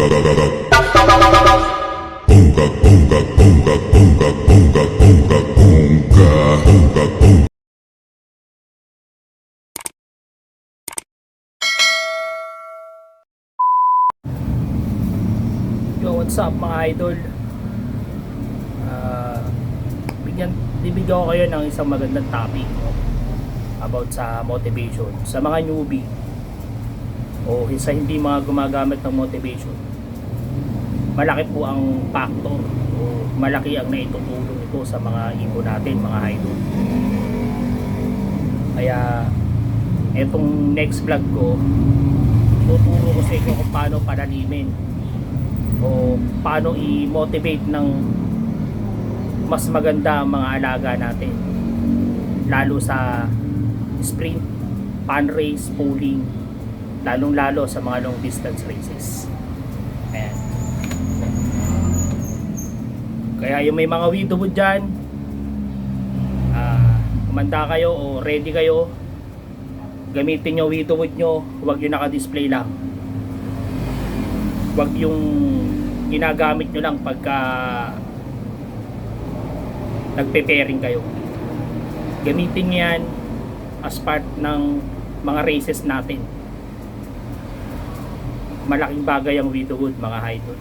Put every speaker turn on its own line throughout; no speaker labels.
Yo, what's up mga idol? Ah, bigyan, bibigyan ko kayo ng isang magandang topic about sa motivation. Sa mga newbie o sa hindi mga gumagamit ng motivation, malaki po ang factor. O malaki ang naitutulong ito sa mga ibon natin, mga idol. Kaya, etong next vlog ko, tuturo ko sa inyo kung paano panalimin o paano i-motivate ng mas maganda ang mga alaga natin. Lalo sa sprint, pan race, pulling lalong lalo sa mga long distance races ayan kaya yung may mga widowwood dyan ah, kumanda kayo o ready kayo gamitin nyo widowwood nyo huwag yung naka-display lang. Wag yung ginagamit nyo lang pagka nagpe-pairing kayo. Gamitin nyo yan as part ng mga races natin. Malaking bagay ang widowwood mga idol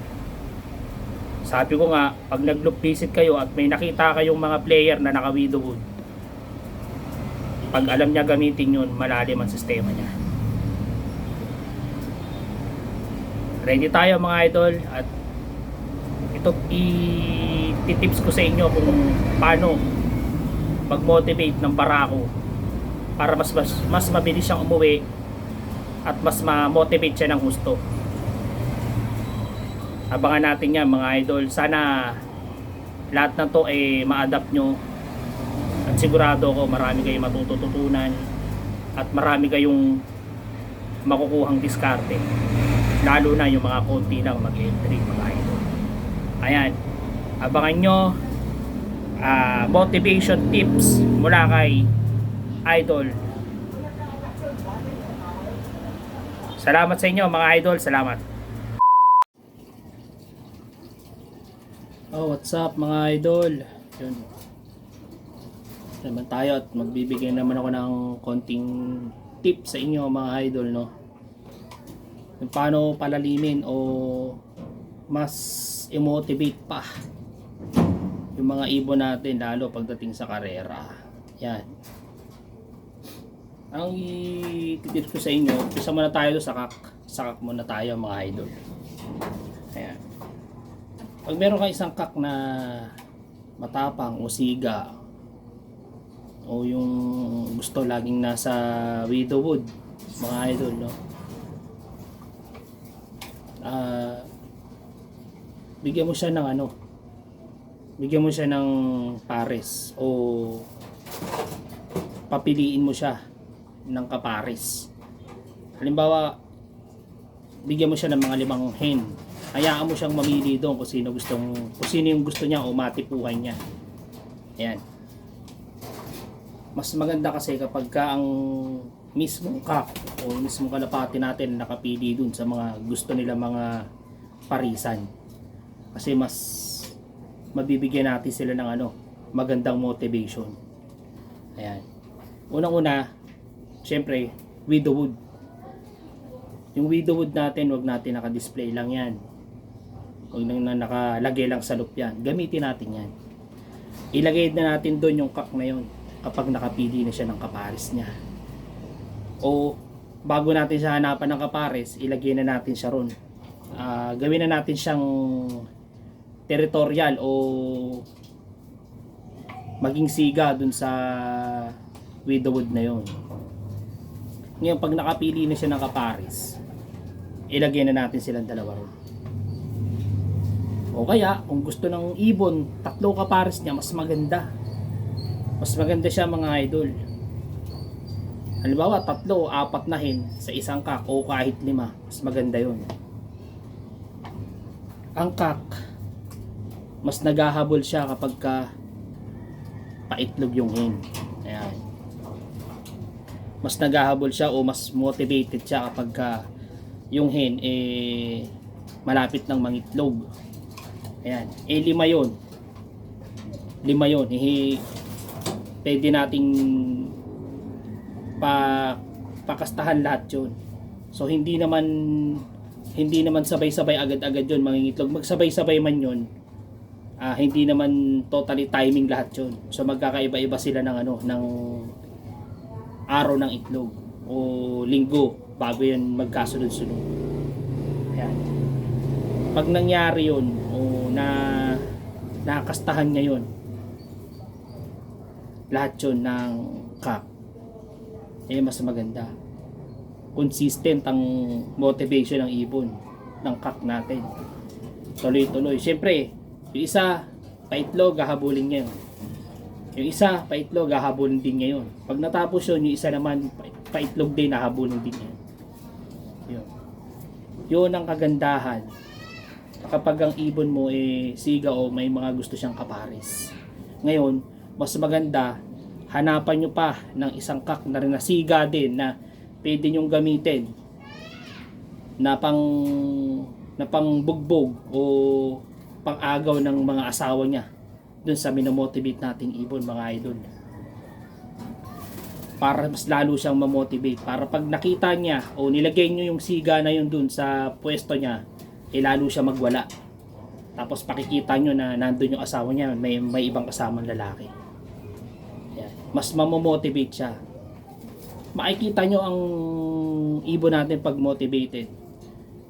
sabi ko nga pag nag-loop visit kayo at may nakita kayong mga player na naka widowwood pag alam niya gamitin yun malalim ang sistema niya. Ready tayo mga idol at ito i-tips ko sa inyo kung paano mag-motivate ng barako para mas, mas mas mabilis siyang umuwi at mas ma-motivate siya ng gusto abangan natin yan mga idol. Sana lahat ng to ay ma-adapt nyo. At sigurado ko marami kayong matututunan at marami kayong makukuhang diskarte. Lalo na yung mga konti lang mag-entry mga idol. Ayan. Abangan nyo ah, motivation tips mula kay idol. Salamat sa inyo mga idol. Salamat oh what's up mga idol? Yun. Naman tayo at magbibigay naman ako ng konting tip sa inyo mga idol no? Kung paano palalimin o mas i-motivate pa yung mga ibon natin lalo pagdating sa karera. Yan. Ang i-tip ko sa inyo isa muna tayo sa kak sakak muna tayo mga idol pag meron kang isang kak na matapang o siga o yung gusto laging nasa widowwood mga idol no? Ah bigyan mo siya ng ano? Bigyan mo siya ng pares o papiliin mo siya ng kapares. Halimbawa bigyan mo siya ng mga limang hen hayaan mo siyang mamili doon kung sino gustong kung sino yung gusto niya o matipuhan niya. Ayan. Mas maganda kasi kapag ka ang mismong kak o mismong kalapati natin nakapili dun sa mga gusto nila mga parisan. Kasi mas mabibigyan natin sila ng ano magandang motivation. Ayan. Unang una syempre widowwood yung widowwood natin wag natin naka-display lang yan nang na nakalagay lang sa loop yan gamitin natin yan. Ilagay na natin doon yung kak na yun kapag nakapili na siya ng kapares niya. O bago natin siya hanapan ng kapares ilagay na natin siya ron. Ah, gawin na natin siyang territorial o maging siga dun sa widowwood na yon ngayon pag nakapili na siya ng kapares ilagay na natin silang dalawa ron o kaya kung gusto ng ibon tatlo kapares niya mas maganda. Mas maganda siya mga idol. Halimbawa tatlo o apat na hen. Sa isang kak o kahit lima mas maganda yon ang kak mas naghahabol siya kapag ka paitlog yung hen. Ayan. Mas naghahabol siya o mas motivated siya kapag ka yung hen eh malapit ng mangitlog. Ayan. Eh, lima yun. Lima yun. Eh, pwede nating pa pakastahan lahat yun. So, hindi naman hindi naman sabay-sabay agad-agad yun mangingitlog. Magsabay-sabay man yun. ah, hindi naman totally timing lahat yun. So, magkakaiba-iba sila ng ano, ng araw ng itlog o linggo bago yan magkasunod-sunod. Ayan. Pag nangyari yun na nakastahan niya yun, lahat yun ng kak, eh mas maganda. Consistent ang motivation ng ibon ng kak natin. Tuloy-tuloy. Siyempre, yung isa, paitlog, gahabulin niya yun. Yung isa, paitlog, hahabulin din niya yun. Pag natapos yun, yung isa naman, pa- paitlog din, hahabulin din niya. Yun. Yun ang kagandahan. Kapag ang ibon mo eh siga o may mga gusto siyang kapares. Ngayon, mas maganda, hanapan nyo pa ng isang kak na rin na siga din na pwede nyong gamitin na pang na pang bugbog o pang-agaw ng mga asawa niya dun sa minomotivate nating ibon mga idol para mas lalo siyang mamotivate para pag nakita niya o nilagay niyo yung siga na yun dun sa pwesto niya eh lalo siya magwala. Tapos pakikita nyo na nandun yung asawa niya may, may ibang kasamang lalaki. Yan. mas mamomotivate siya. Makikita nyo ang ibon natin pag motivated.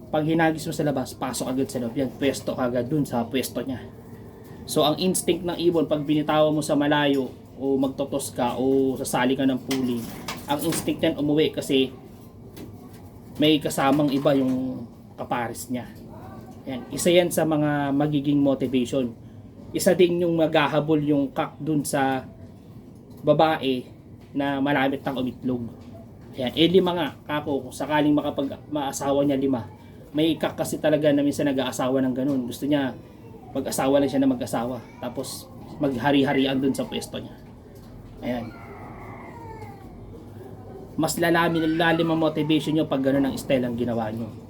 Pag hinagis mo sa labas pasok agad sa loob. Yan pwesto agad dun sa pwesto niya. So ang instinct ng ibon pag binitawan mo sa malayo o magtotos ka o sasali ka ng puling, ang instinct niyan umuwi kasi may kasamang iba yung kapares niya. Yan. Isa yan sa mga magiging motivation. Isa din yung maghahabol yung kak dun sa babae na malapit ng umitlog. Yan. Eh lima nga, kako, kung sakaling makapag maasawa niya lima, may kak kasi talaga na minsan nag-aasawa ng ganun. Gusto niya mag-asawa lang siya na mag-asawa. Tapos maghari-harian dun sa pwesto niya. Ayan. Mas lalamin lalim ang motivation nyo pag ganun ang style ang ginawa nyo.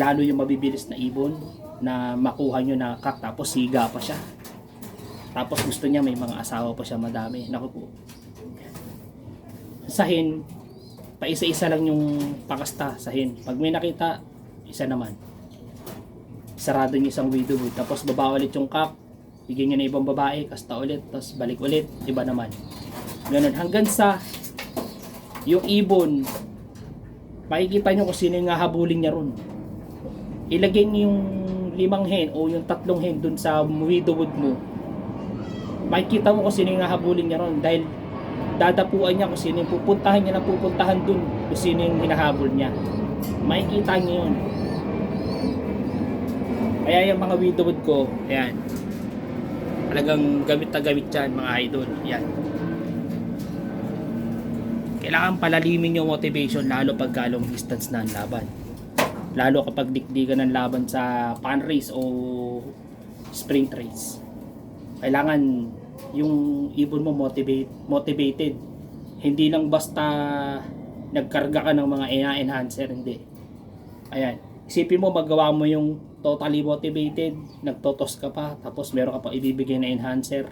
Lalo yung mabibilis na ibon na makuha nyo na kak tapos siga pa siya. Tapos gusto niya may mga asawa pa siya madami. Naku po. Sahin, pa isa-isa lang yung pakasta sahin. Pag may nakita, isa naman sarado niya isang widow wood. Tapos baba ulit yung cup, bigyan niya na ibang babae, kasta ulit, tapos balik ulit, iba naman. Ganun. Hanggang sa yung ibon, makikita nyo kung sino yung hahabulin niya ron. Ilagay niyo yung limang hen o yung tatlong hen dun sa widow wood mo. Makikita mo kung sino yung hahabulin niya ron dahil dadapuan niya kung sino yung pupuntahan niya na pupuntahan dun kung sino yung hinahabol niya. Makikita niyo yun. Kaya yung mga widowwood ko, ayan. Talagang gamit na gamit yan, mga idol. Yan. Kailangan palalimin yung motivation lalo pag long distance na ang laban. Lalo kapag dikdikan ng laban sa pan race o sprint race. Kailangan yung ibon mo motivate, motivated. Hindi lang basta nagkarga ka ng mga enhancer, hindi. Ayan. Isipin mo magawa mo yung totally motivated, nagtotos ka pa, tapos meron ka pa ibibigay na enhancer.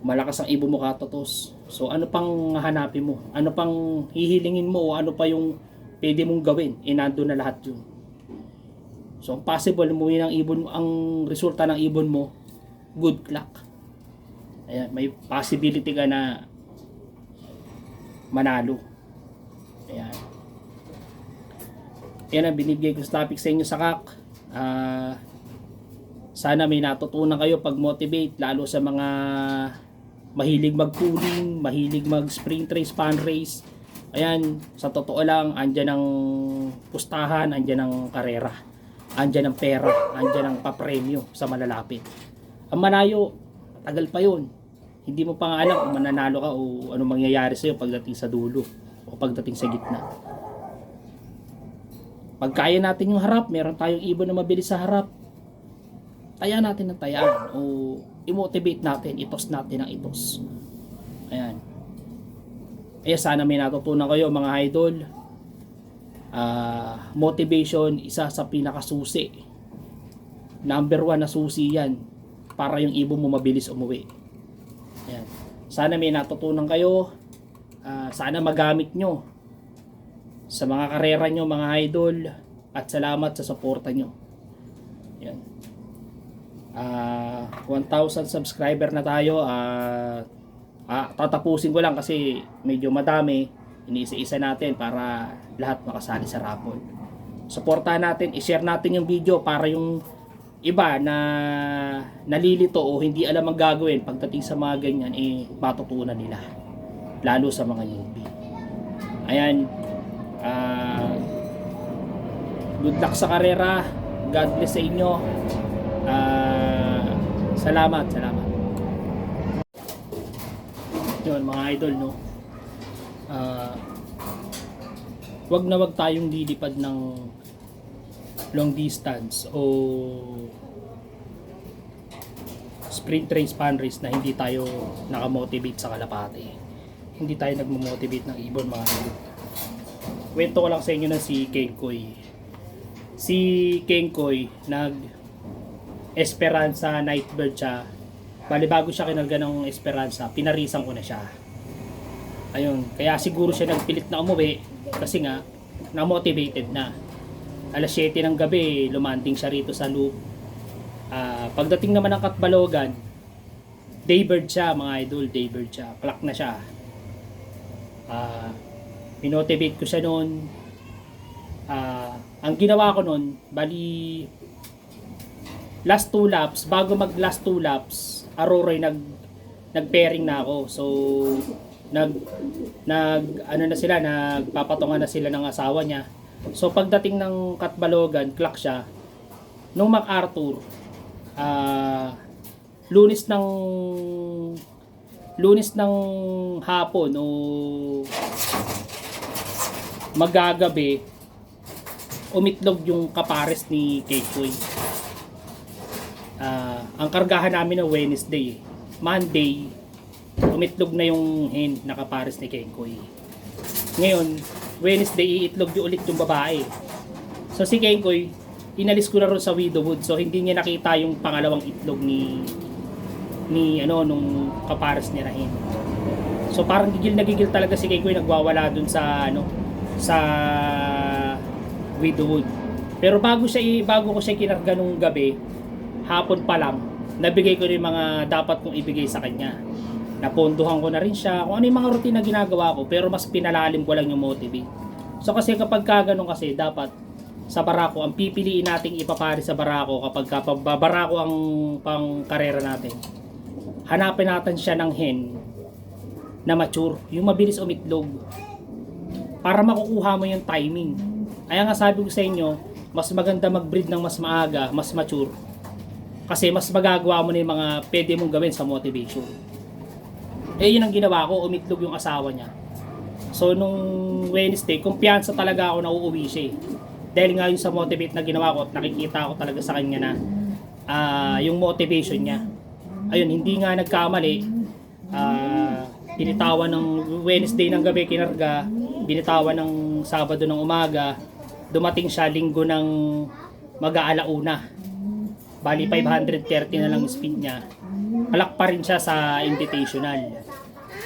Malakas ang ibon mo katotos. So ano pang hanapin mo? Ano pang hihilingin mo? O ano pa yung pwede mong gawin? E nandun na lahat yun. So ang possible umuwi ng ibon mo, ang resulta ng ibon mo, good luck. Ayan, may possibility ka na manalo. Ayan. Yan ang binigay ko sa topic sa inyo sa kak. Ah, sana may natutunan kayo pag motivate lalo sa mga mahilig mag-pooling, mahilig mag-sprint race, fan race. Ayan, sa totoo lang, andyan ang pustahan, andyan ang karera. Andyan ang pera, andyan ang papremyo sa malalapit. Ang malayo, tagal pa yun. Hindi mo pa nga alam kung mananalo ka o ano mangyayari sa'yo pagdating sa dulo o pagdating sa gitna. Pag kaya natin yung harap, meron tayong ibon na mabilis sa harap, taya natin ng tayaan o i-motivate natin, itos natin ang itos. Ayan. Eh sana may natutunan kayo mga idol. Ah, motivation, isa sa pinakasusi. Number one na susi yan para yung ibon mo mabilis umuwi. Ayan. Sana may natutunan kayo. Ah, sana magamit nyo sa mga karera nyo mga idol at salamat sa suporta nyo. Yan. Ah, 1,000 subscriber na tayo. Ah, ah, tatapusin ko lang kasi medyo madami. Iniisa-isa natin para lahat makasali sa raffle. Suportahan natin, i-share natin yung video para yung iba na nalilito o hindi alam ang gagawin pagdating sa mga ganyan eh matutunan nila. Lalo sa mga newbie. Ayan. Ah good luck sa karera. God bless sa inyo. Ah, salamat salamat yun mga idol no Ah, wag na wag tayong lilipad ng long distance o sprint race, fan race na hindi tayo nakamotivate sa kalapate. Hindi tayo nagmo-motivate ng ibon mga idol. Kwento ko lang sa inyo na si Kenkoy. Si Kenkoy nag Esperanza Nightbird siya. Bali bago siya kinalga ng Esperanza, pinarisan ko na siya. Ayun, kaya siguro siya nagpilit na umuwi kasi nga na-motivated na alas 7 ng gabi, lumanding siya rito sa loop. Ah, pagdating naman ng Katbalogan, daybird siya mga idol, daybird siya. Clock na siya. Ah, minotivate ko siya noon. Ah, ang ginawa ko noon, bali last two laps, bago mag last two laps, Aurora nag nag-pairing na ako. So nag nag ano na sila, nagpapatungan na sila ng asawa niya. So pagdating ng Katbalogan, clock siya. Nung MacArthur, ah lunes ng lunes ng hapon o magagabi umitlog yung kapares ni Keikoy. Ah, ang kargahan namin ng Wednesday, Monday, umitlog na yung hen na kapares ni Keikoy. Ngayon, Wednesday, iitlog yung ulit yung babae. So si Kenkoy, inalis ko na ron sa Widowwood. So hindi niya nakita yung pangalawang itlog ni ni ano nung kapares niya na hen. So parang gigil na gigil talaga si Kenkoy nagwawala dun sa ano sa Widowwood. Pero bago siya bago ko siya kinarga nung gabi, hapon pa lang, nabigay ko rin mga dapat kong ibigay sa kanya. Naponduhan ko na rin siya kung ano yung mga routine na ginagawa ko pero mas pinalalim ko lang yung motivate so kasi kapag ka ganun kasi dapat sa barako ang pipiliin nating ipapari sa barako kapag ka barako ang pang karera natin. Hanapin natin siya ng hen na mature yung mabilis umitlog. Para makukuha mo yung timing. Kaya nga sabi ko sa inyo mas maganda mag-breed ng mas maaga mas mature kasi mas magagawa mo na yung mga pwede mong gawin sa motivation eh yun ang ginawa ko, umitlog yung asawa niya. So nung Wednesday, kumpiyansa talaga ako na uuwi siya eh. Dahil nga yung sa motivate na ginawa ko nakikita ko talaga sa kanya na ah, yung motivation niya. Ayun, hindi nga nagkamali. Ah, binitawan ng Wednesday ng gabi kinarga, binitawan ng Sabado ng umaga, dumating siya linggo ng mag-aalauna. Bali 530 na lang yung speed niya. Palak pa rin siya sa invitational.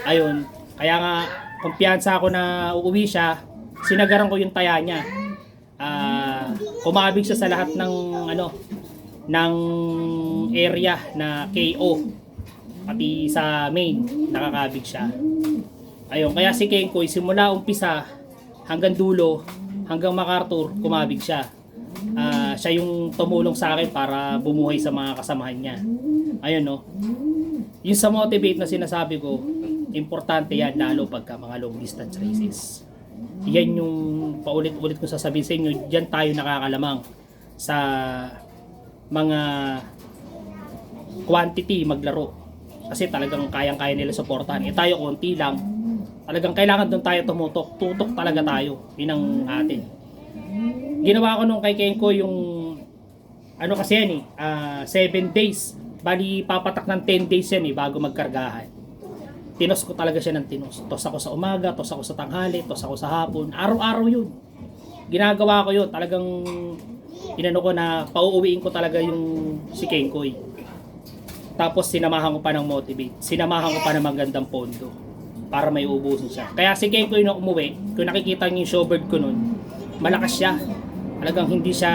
Ayun, kaya nga kumpiyansa ako na uuwi siya, sinagaran ko yung taya niya. Ah, kumabig siya sa lahat ng ano ng area na KO pati sa main nakakabig siya. Ayun, kaya si Kenkoy simula umpisa hanggang dulo hanggang MacArthur kumabig siya. Siya yung tumulong sa akin para bumuhay sa mga kasamahan niya. Ayun no. Yung sa motivate na sinasabi ko, importante yan lalo pagka mga long distance races. Yan yung paulit-ulit ko sasabihin sa inyo, diyan tayo nakakalamang sa mga quantity maglaro. Kasi talagang kayang-kaya nila suportahan. Eh tayo konti lang. Talagang kailangan doon tayo tumutok. Tutok talaga tayo. Yun ang atin. Ginawa ko nung kay Kenko yung ano kasi yan eh, 7 days. Bali, papatak ng 10 days yan eh, bago magkargahan. Tinos ko talaga siya ng tinos. Tos ako sa umaga, tos ako sa tanghali, tos ako sa hapon. Araw-araw yun. ginagawa ko yun. Talagang inano ko na pauuwiin ko talaga yung si Kenkoy. Tapos sinamahan ko pa ng motivate. Sinamahan ko pa ng magandang pondo para may ubusin siya. Kaya si Kenkoy nung umuwi, kung nakikita niyo yung showbird ko nun, malakas siya. Talagang hindi siya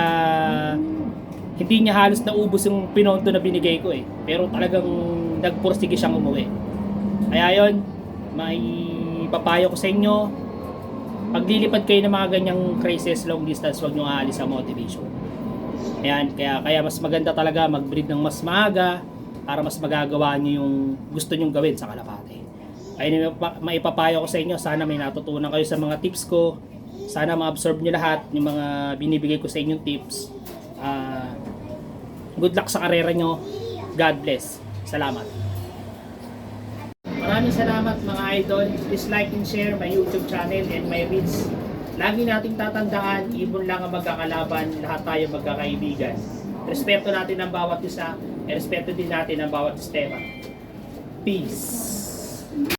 hindi niya halos naubos yung pinondo na binigay ko eh. Pero talagang nagpursige siyang umuwi. Kaya yon may papayo ko sa inyo. Paglilipad kayo ng mga ganyang crisis long distance, huwag nyo aalis sa motivation. Ayan, kaya, kaya mas maganda talaga mag-breed ng mas maaga para mas magagawa nyo yung gusto nyong gawin sa kalapate. Ayun maipapayo ko sa inyo. Sana may natutunan kayo sa mga tips ko. Sana ma-absorb nyo lahat yung mga binibigay ko sa inyong tips. Ah, good luck sa karera nyo. God bless. Salamat. Maraming salamat mga idol. Please like and share my YouTube channel and my reels. Lagi nating tatandaan, ibon lang ang magkakalaban, lahat tayo magkakaibigan. Respeto natin ang bawat isa, e respeto din natin ang bawat sistema. Peace.